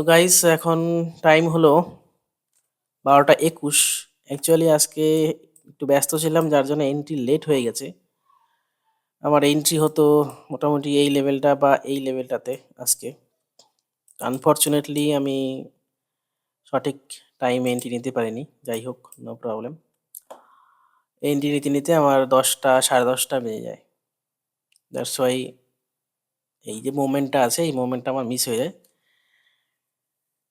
তো গাইস এখন টাইম হলো বারোটা একুশ। অ্যাকচুয়ালি আজকে একটু ব্যস্ত ছিলাম, যার জন্য এন্ট্রি লেট হয়ে গেছে। আমার এন্ট্রি হতো মোটামুটি এই লেভেলটা বা এই লেভেলটাতে আজকে। আনফর্চুনেটলি আমি সঠিক টাইমে এন্ট্রি নিতে পারিনি, যাই হোক নো প্রবলেম এন্ট্রি নিতে নিতে আমার দশটা, সাড়ে দশটা বেজে যায়। দ্যাটস ওয়াই এই যে মোমেন্টটা আছে, এই মোমেন্টটা আমার মিস হয়ে যায়।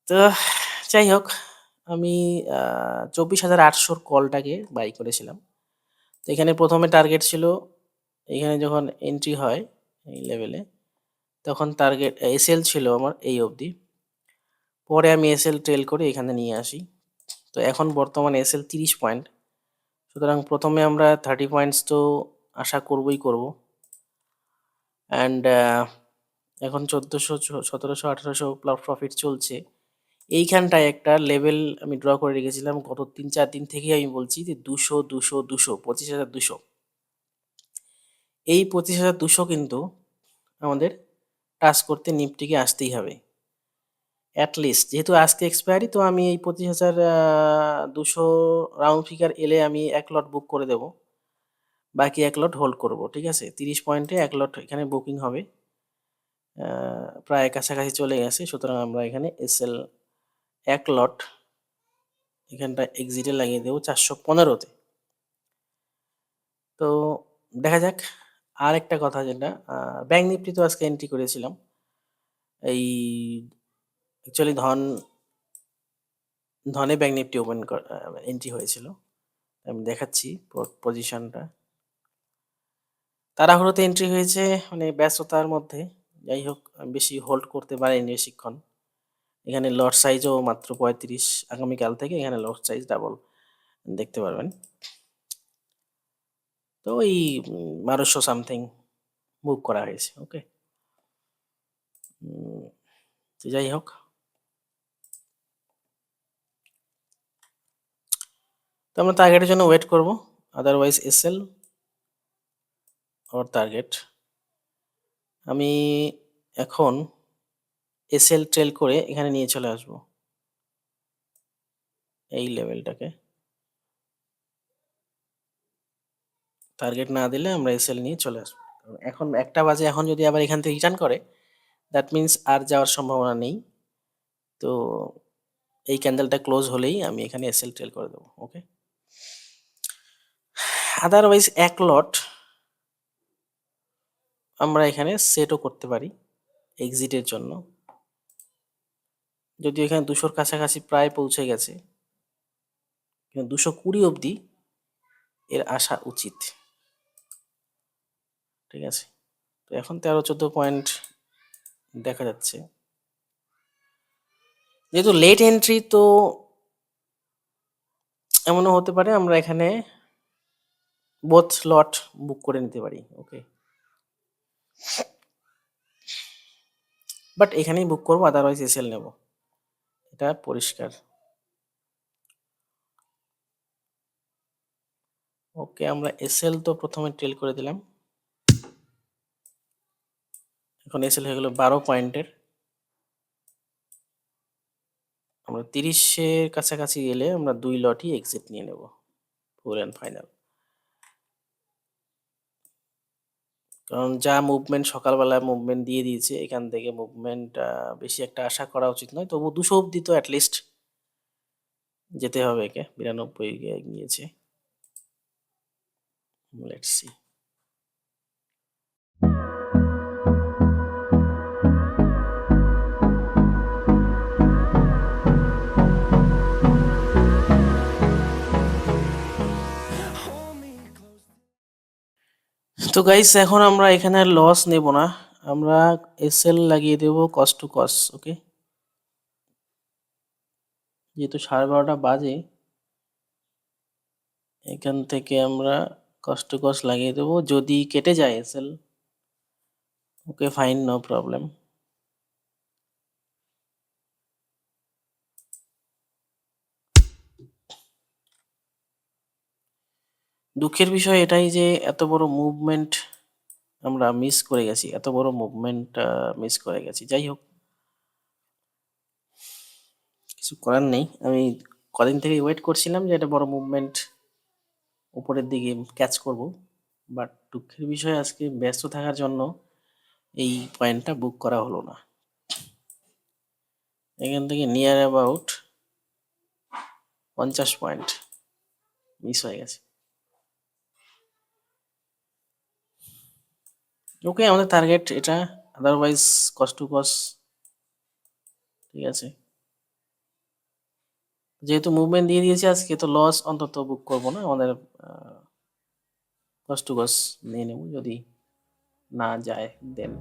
তো যাই হোক, আমি চব্বিশ হাজার আটশোর কলটাকে বাই করেছিলাম। তো এখানে প্রথমে টার্গেট ছিল, এখানে যখন এন্ট্রি হয় এই লেভেলে তখন টার্গেট এসএল ছিল আমার এই অবধি। পরে আমি এসএল ট্রেল করে এখানে নিয়ে আসি। তো এখন বর্তমানে এসএল তিরিশ পয়েন্ট। সুতরাং প্রথমে আমরা থার্টি পয়েন্টস তো আশা করবই করব। অ্যান্ড এখন চোদ্দোশো সতেরোশো, আঠেরোশো প্রফিট চলছে। এইখানটায় একটা লেভেল আমি ড্র করে রেখেছিলাম, গত তিন, চার দিন থেকেই আমি বলছি যে দুশো দুশো দুশো, পঁচিশ হাজার দুশো। এই পঁচিশ হাজার দুশো কিন্তু আমাদের টাচ করতে নিফটিকে আসতেই হবে। অ্যাটলিস্ট যেহেতু আজকে এক্সপায়ারি তো আমি এই পঁচিশ হাজার দুশো রাউন্ড ফিগার এলে আমি এক লট বুক করে দেব। বাকি এক লট হোল্ড করব, ঠিক আছে? তিরিশ পয়েন্টে এক লট এখানে বুকিং হবে। প্রায় কাছাকাছি চলে গেছে, সুতরাং আমরা এখানে এসএল এক লট এখানটা এক্সিটে লাগিয়ে দেবো চারশো পনেরোতে। তো দেখা যাক আর একটা কথা যেটা ব্যাঙ্ক নিফটি তো আজকে এন্ট্রি করেছিলাম। এই অ্যাকচুয়ালি ধন, ধনে ব্যাঙ্ক নিফটি ওপেন এন্ট্রি হয়েছিল। আমি দেখাচ্ছি পজিশনটা তাড়াহুড়োতে এন্ট্রি হয়েছে মানে ব্যস্ততার মধ্যে। যাই হোক বেশি হোল্ড করতে পারেনি বেশিক্ষণ। এখানে লট সাইজও মাত্র পঁয়ত্রিশ আগামীকাল থেকে এখানে লট সাইজ ডাবল দেখতে পারবেন। তো ওই বারোশো সামথিং বুক করা হয়েছে ওকে যাই হোক। তো আমরা টার্গেটের জন্য ওয়েট করব আদারওয়াইজ এসএল ওর টার্গেট আমি এখন এসএল ট্রেল করে এখানে নিয়ে চলে আসব। এই লেভেলটাকে টার্গেট না দিলে আমরা এসএল নিয়ে চলে আসব। এখন একটা বাজে, এখন যদি আবার এখান থেকে রিটার্ন করে দ্যাট মিন্স আর যাওয়ার সম্ভাবনা নেই। তো এই ক্যান্ডেলটা ক্লোজ হলেই আমি এখানে এসএল ট্রেল করে দেবো ওকে আদারওয়াইজ এক লট আমরা এখানে সেটও করতে পারি এক্সিটের জন্য। যদিও এখানে দুশোর কাছাকাছি প্রায় পৌঁছে গেছে দুশো কুড়ি অবধি এর আসা উচিত। ঠিক আছে? তো এখন তেরো চোদ্দ পয়েন্ট দেখা যাচ্ছে। যেহেতু লেট এন্ট্রি তো এমনও হতে পারে আমরা এখানে বোথ লট বুক করে নিতে পারি ওকে বাট এখানেই বুক করব আদারওয়াইজ এসএল নেব। এটা পরিষ্কার। ওকে, আমরা এসএল তো প্রথমে ট্রেল করে দিলাম। এখন এসএল হয়ে গেল বারো পয়েন্টের। আমরা তিরিশের কাছাকাছি গেলে আমরা দুই লটই এক্সিট নিয়ে নেব ফুল অ্যান্ড ফাইনাল কারণ যা মুভমেন্ট সকালবেলায় মুভমেন্ট দিয়ে দিয়েছে, এখান থেকে মুভমেন্ট বেশি একটা আশা করা উচিত নয়। তবু দুশো অব্দি তো অ্যাটলিস্ট যেতে হবে একে বিরানব্বই গিয়েছে লেটস সি তো গাইস এখন আমরা এখানে লস নেব না। আমরা এসএল লাগিয়ে দেব কস টু কস ওকে যেহেতু সাড়ে বারোটা বাজে, এখান থেকে আমরা কস টু কস লাগিয়ে দেবো। যদি কেটে যায় SL okay fine no problem দুঃখের বিষয় এটাই যে এত বড় মুভমেন্ট আমরা মিস করে গেছি, এত বড় মুভমেন্ট মিস করে গেছি। যাই হোক, কিছু করার নেই। আমি কদিন থেকে ওয়েট করছিলাম যে এটা বড় মুভমেন্ট উপরের দিকে ক্যাচ করব। বাট দুঃখের বিষয়, আজকে ব্যস্ত থাকার জন্য এই পয়েন্টটা বুক করা হলো না। এখান থেকে নিয়ার অ্যাবাউট পঞ্চাশ পয়েন্ট মিস হয়ে গেছে। ওকে আমাদের টার্গেট এটা আদারওয়াইজ কস্ট টু কস ঠিক আছে। যেহেতু মুভমেন্ট দিয়ে দিয়েছি, আজকে তো লস অন্তত বুক করব না, আমাদের কস্ট টু কস নিয়ে নেব, যদি না যায় দেন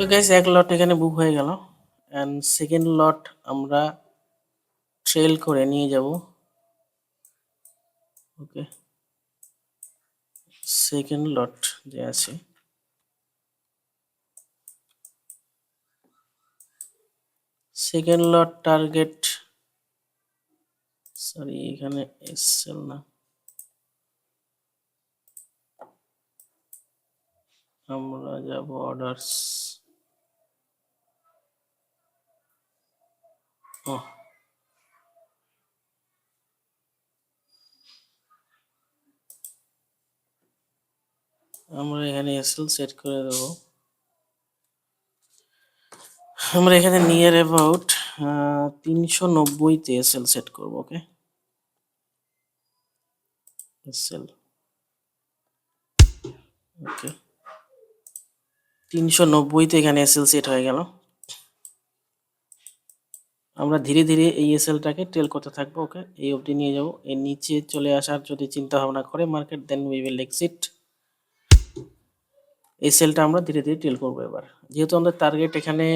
তো গাইস এক লট এখানে বুক হয়ে গেল। অ্যান্ড সেকেন্ড লট আমরা ট্রেল করে নিয়ে যাব। ওকে সেকেন্ড লট যে আছে। সেকেন্ড লট টার্গেট সরি এখানে এসেল না। আমরা যাব অর্ডারস ও আমরা এখানে এসএল সেট করে দেব। আমরা এখানে নিয়ার অ্যাবাউট তিনশো নব্বইতে এসএল সেট করব ওকে এসএল ওকে তিনশো নব্বইতে এখানে এসএল সেট হয়ে গেল। আমরা ধীরে ধীরে এই এসএলটাকে টেল করতে থাকব ওকে এই অবধি নিয়ে যাব। এর নিচে চলে আসার যদি চিন্তা ভাবনা করে market then we will exit এই সেলটা আমরা ধীরে ধীরে টেল করব এবার। যেহেতু আমাদের টার্গেট এখানে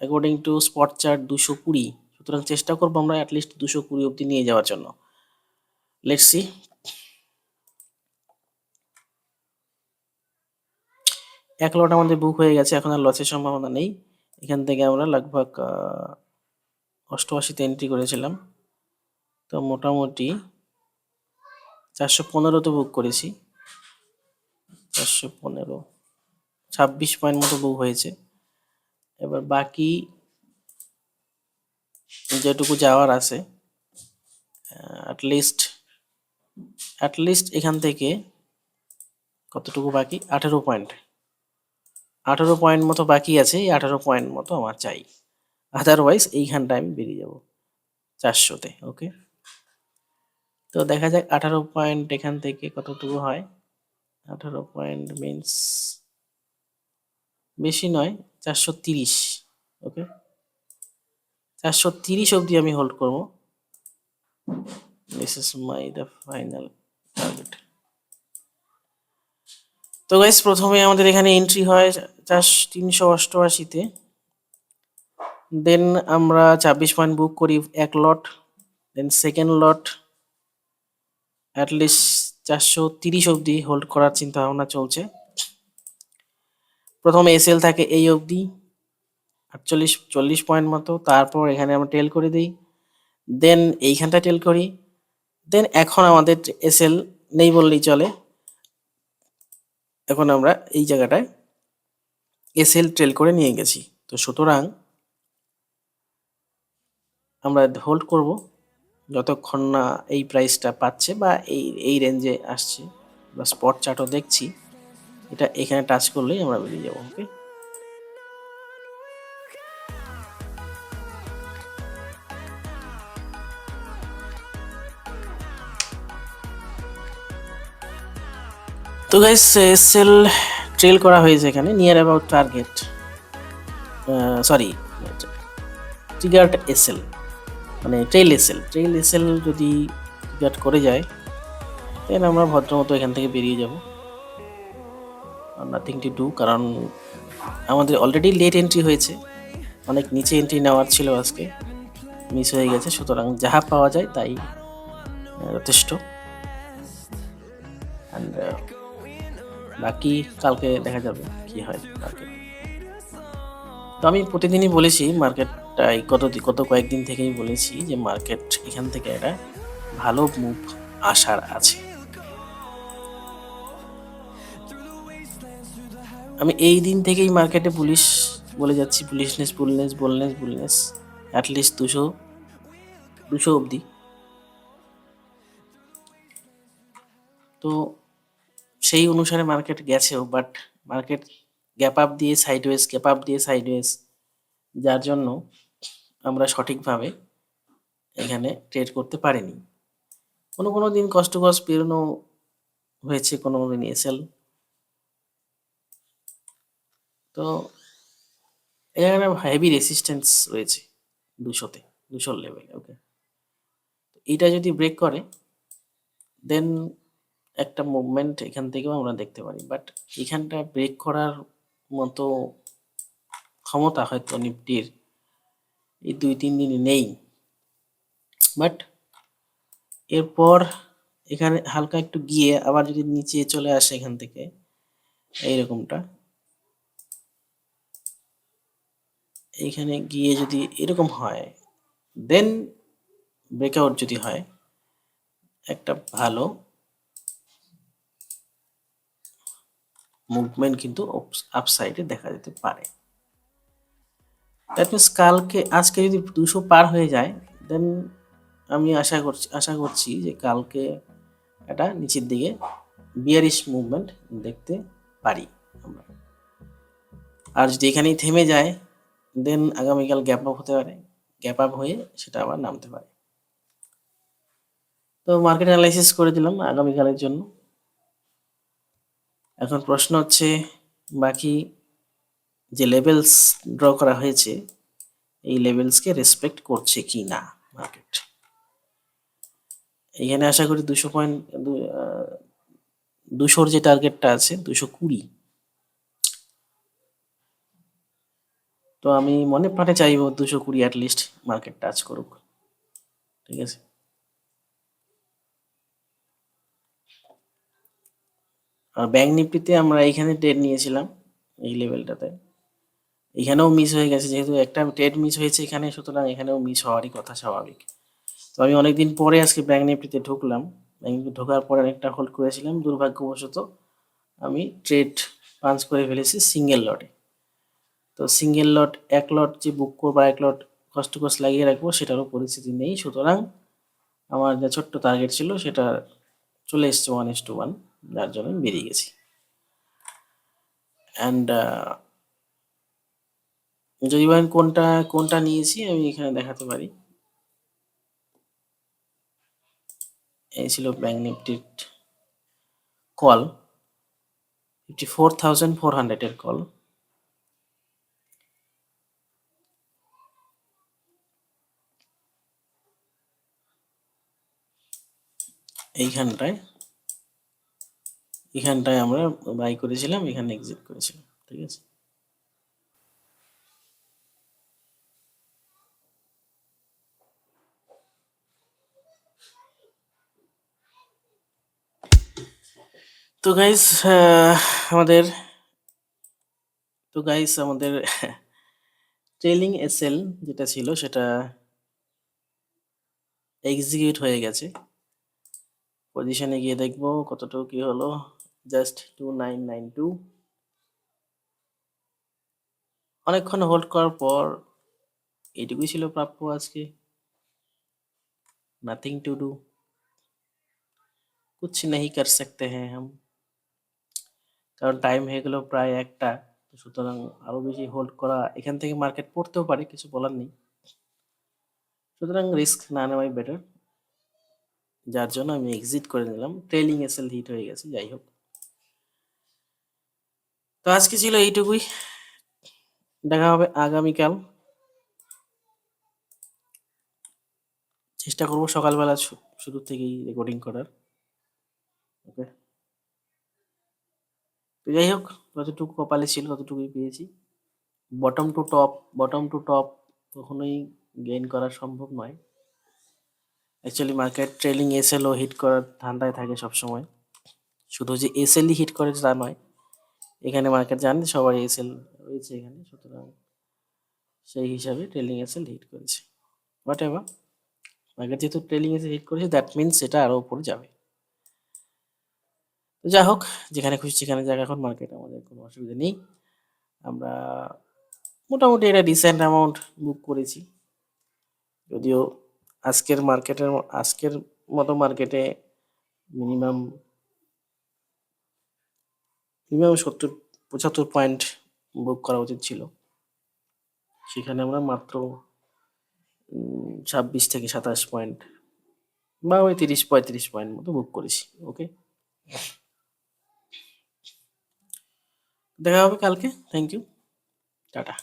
অ্যাকর্ডিং টু স্পট চার্ট দুশো কুড়ি, সুতরাং চেষ্টা করব আমরা অ্যাটলিস্ট দুশো কুড়ি অবধি নিয়ে যাওয়ার জন্য। লেটস সি এক লট আমাদের বুক হয়ে গেছে, এখন আর লসের সম্ভাবনা নেই। এখান থেকে আমরা লগভগ অষ্টআশিতে এন্ট্রি করেছিলাম। তো মোটামুটি চারশো পনেরোতে বুক করেছি। চারশো পনেরো, ছাব্বিশ পয়েন্ট মতো বুক হয়েছে। এবার বাকি যেটুকু যাওয়ার আছে অ্যাটলিস্ট অ্যাটলিস্ট এখান থেকে কতটুকু বাকি? আঠেরো পয়েন্ট আঠেরো পয়েন্ট মতো বাকি আছে, এই আঠেরো পয়েন্ট মতো আমার চাই। আদারওয়াইজ এইখানটা আমি বেরিয়ে যাব। চারশোতে ওকে তো দেখা যাক আঠারো পয়েন্ট এখান থেকে কতটুকু হয়। আঠারো পয়েন্ট মিনস বেশি নয়, চারশো তিরিশ ওকে চারশো তিরিশ অবধি আমি হোল্ড করব। This is my the final target তো গাইস প্রথমে আমাদের এখানে এন্ট্রি হয় চার তিনশো অষ্টআশিতে। দেন আমরা ছাব্বিশ পয়েন্ট বুক করি এক lot then second lot at least চারশো তিরিশ অবধি হোল্ড করার চিন্তা ভাবনা চলছে। প্রথমে এসএল থাকে এই অবধি, আটচল্লিশ, চল্লিশ পয়েন্ট মতো, তারপর এখানে আমরা টেল করে দিই। দেন এইখানটা টেল করি। দেন এখন আমাদের এসএল নেই বললেই চলে। এখন আমরা এই জায়গাটায় এসএল ট্রেল করে নিয়ে গেছি। তো সুতরাং আমরা হোল্ড করব যতক্ষণ না এই প্রাইসটা পাচ্ছে বা এই এই রেঞ্জে আসছে বা স্পট চার্টও দেখছি, এটা এখানে টাচ করলেই আমরা বেরিয়ে যাব ওকে তো গাইস সেল ট্রেল করা হয়েছে এখানে near about target sorry triggered SL মানে ট্রেল এসএল ট্রেল এসএল যদি ট্রিগার্ড করে যায় তাহলে আমরা ভদ্রমতো এখান থেকে বেরিয়ে যাব। নাথিং টু ডু কারণ আমাদের অলরেডি লেট এন্ট্রি হয়েছে। অনেক নিচে এন্ট্রি নেওয়ার ছিল আজকে। মিস হয়ে গেছে, সুতরাং যাহা পাওয়া যায় তাই যথেষ্ট। বাকি কালকে দেখা যাবে কি হয় মার্কেট তো আমি প্রতিদিনই বলেছি মার্কেটটা এই গত গত কয়েকদিন থেকেই বলেছি যে মার্কেট এখান থেকে একটা ভালো মুভ আসার আছে। আমি এই দিন থেকেই মার্কেটে পুলিশ বলে যাচ্ছি পুলিশনেস বুলনেস বুলনেস বুলনেস অ্যাটলিস্ট দুশো দুশো অবধি। তো সেই অনুসারে মার্কেট গেছেও বাট মার্কেট গ্যাপ আপ দিয়ে সাইডওয়েজ গ্যাপ আপ দিয়ে সাইডওয়েজ যার জন্য আমরা সঠিকভাবে এখানে ট্রেড করতে পারিনি। কোনো কোনো দিন কষ্ট কষ্ট পেরোনো হয়েছে, কোনো দিন এসএল তো এখানে হেভি রেসিস্ট্যান্স রয়েছে দুশোতে দুশোর লেভেলে ওকে এটা যদি ব্রেক করে দেন একটা মুভমেন্ট এখান থেকেও আমরা দেখতে পারি। বাট এখানটা ব্রেক করার মতো ক্ষমতা হয়তো নিফটির এই দুই, তিন দিনে নেই। বাট এরপর এখানে হালকা একটু গিয়ে আবার যদি নিচে চলে আসে এখান থেকে, এইরকমটা। এইখানে গিয়ে যদি এরকম হয় দেন ব্রেকআউট যদি হয়, একটা ভালো মুভমেন্ট কিন্তু আপসাইডে দেখা যেতে পারে। দ্যাট মিনস কালকে, আজকে যদি দুশো পার হয়ে যায়, দেন আমি আশা করছি আশা করছি যে কালকে একটা নিচের দিকে বিয়ারিশ মুভমেন্ট দেখতে পারি আমরা। আর যদি এখানেই থেমে যায়, দেন আগামীকাল গ্যাপ আপ হতে পারে গ্যাপ আপ হয়ে সেটা আবার নামতে পারে। তো মার্কেট অ্যানালাইসিস করে দিলাম আগামীকালের জন্য। এখন প্রশ্ন হচ্ছে, বাকি যে লেভেলস ড্র করা হয়েছে, এই লেভেলসকে রেসপেক্ট করছে কি না মার্কেট এখানে আশা করি দুশো পয়েন্ট দুশোর যে টার্গেটটা আছে, দুশো কুড়ি। তো আমি মনে প্রাণে চাইব দুশো কুড়ি অ্যাটলিস্ট মার্কেট টাচ করুক। ঠিক আছে? আর ব্যাংক নিফটিতে আমরা এইখানে ট্রেড নিয়েছিলাম, এই লেভেলটাতে এখানেও মিস হয়ে গেছে, যেহেতু একটা ট্রেড মিস হয়েছে এখানে, সুতরাং এখানেও মিস হওয়ারই কথা স্বাভাবিক। তো আমি অনেকদিন পরে আজকে ব্যাংক নিফটিতে ঢুকলাম। ব্যাংক ঢোকার পরে অনেকটা হোল্ড করেছিলাম। দুর্ভাগ্যবশত আমি ট্রেড পাঞ্চ করে ফেলেছি সিঙ্গেল লটে তো সিঙ্গেল লট এক লট যে বুক করব এক লট কষ্ট কষ্ট লাগিয়ে রাখব, সেটারও পরিস্থিতি নেই। সুতরাং আমার যা ছোট্ট টার্গেট ছিল, সেটা চলে এসছে ওয়ান ইস টু ওয়ান যার জন্য আমি বেরিয়ে গেছি। অ্যান্ড যদি বলেন কোনটা কোনটা নিয়েছি আমি এখানে দেখাতে পারি। এই ছিল ব্যাংক নিফটির call. Fifty four thousand four হান্ড্রেডের কল। এইখানটায় এখানটায় আমরা বাই করেছিলাম, এখানে এক্সিট করেছিলাম, ঠিক আছে? তো গাইস আমাদের তো গাইস আমাদের ট্রেলিং এসএল যেটা ছিল সেটা এক্সিকিউট হয়ে গেছে পজিশনে গিয়ে দেখবো কতটুকু কি হলো just two nine nine two অনেকক্ষণ হোল্ড করার পর এইটুকুই ছিল প্রাপ্য আজকে নাথিং টু ডু कुछ नहीं कर सकते हैं हम কারণ টাইম হয়ে গেল প্রায় একটা। সুতরাং আরও বেশি হোল্ড করা এখান থেকে মার্কেট পড়তেও পারে, কিছু বলার নেই। সুতরাং রিস্ক না নেওয়াই বেটার যার জন্য আমি এক্সিট করে নিলাম। ট্রেলিং এসএল হিট হয়ে গেছে, যাই হোক। তো আজকে ছিল এইটুকুই। দেখা হবে আগামীকাল। চেষ্টা করব সকালবেলা শুরু থেকেই রেকর্ডিং করার। ওকে তো যাই হোক, যতটুকু কপালে ছিল ততটুকুই পেয়েছি। Bottom to top bottom to top কখনোই গেইন করা সম্ভব নয়। অ্যাকচুয়ালি মার্কেট ট্রেলিং এসএলও হিট করার ধান্দায় থাকে সবসময়। শুধু যে এসএলই হিট করে তা নয়, এখানে মার্কেট জানেন সবারই এসএল রয়েছে এখানে, সুতরাং সেই হিসাবে ট্রেলিং এসএল হিট করেছে। হোয়াট এভার মার্কেট যেহেতু ট্রেলিং এসে হিট করেছে দ্যাট মিনস এটা আরও উপরে যাবে। যাই হোক, যেখানে খুশি সেখানে জায়গা এখন মার্কেট আমাদের কোনো অসুবিধা নেই। আমরা মোটামুটি এটা ডিসেন্ট অ্যামাউন্ট বুক করেছি। যদিও আজকের মার্কেটের আজকের মতো মার্কেটে মিনিমাম মিনিমাম সত্তর, পঁচাত্তর পয়েন্ট বুক করা উচিত ছিল। সেখানে আমরা মাত্র ছাব্বিশ থেকে সাতাশ পয়েন্ট বা ওই তিরিশ, পঁয়ত্রিশ পয়েন্ট মতো বুক করেছি ওকে দেখা হবে কালকে থ্যাংক ইউ টাটা